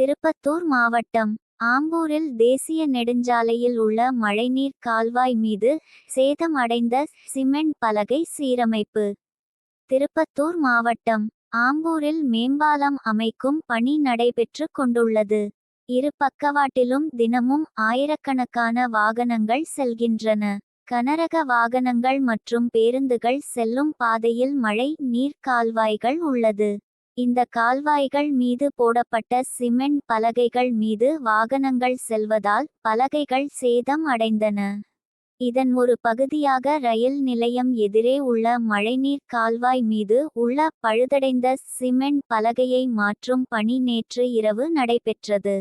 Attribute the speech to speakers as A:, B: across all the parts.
A: திருப்பத்தூர் மாவட்டம். ஆம்பூரில் தேசிய நெடுஞ்சாலையில் உள்ள மழைநீர் கால்வாய் மீது சேதம் அடைந்த சிமெண்ட் பலகை சீரமைப்பு. திருப்பத்தூர் மாவட்டம். ஆம்பூரில் மேம்பாலம் அமைக்கும் பணி நடைபெற்று கொண்டுள்ளது. இரு பக்கவாட்டிலும் தினமும் ஆயிரக்கணக்கான வாகனங்கள் செல்கின்றன. கனரக வாகனங்கள் மற்றும் பேருந்துகள் செல்லும் பாதையில் மழை நீர் கால்வாய்கள் உள்ளது. இந்த கால்வாய்கள் மீது போடப்பட்ட சிமெண்ட் பலகைகள் மீது வாகனங்கள் செல்வதால் பலகைகள் சேதம் அடைந்தன. இதன் ஒரு பகுதியாக ரயில் நிலையம் எதிரே உள்ள மழைநீர் கால்வாய் மீது உள்ள பழுதடைந்த சிமெண்ட் பலகையை மாற்றும் பணி நேற்று இரவு நடைபெற்றது.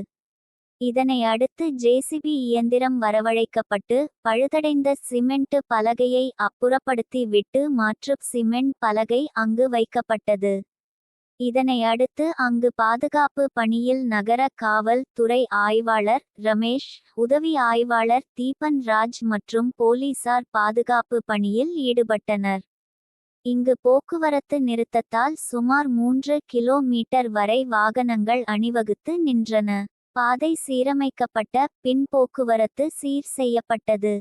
A: இதனை அடுத்து ஜேசிபி இயந்திரம் வரவழைக்கப்பட்டு பழுதடைந்த சிமெண்ட் பலகையை அப்புறப்படுத்தி விட்டு மாற்று சிமெண்ட் பலகை அங்கு வைக்கப்பட்டது. இதனை அடுத்து அங்கு பாதுகாப்பு பணியில் நகர காவல் துறை ஆய்வாளர் ரமேஷ் உதவி ஆய்வாளர் தீபன் ராஜ் மற்றும் போலீசார் பாதுகாப்பு பணியில் ஈடுபட்டனர். இங்கு போக்குவரத்து நிறுத்தத்தால் சுமார் மூன்று கிலோமீட்டர் வரை வாகனங்கள் அணிவகுத்து நின்றன. பாதை சீரமைக்கப்பட்ட பின் போக்குவரத்து சீர் செய்யப்பட்டது.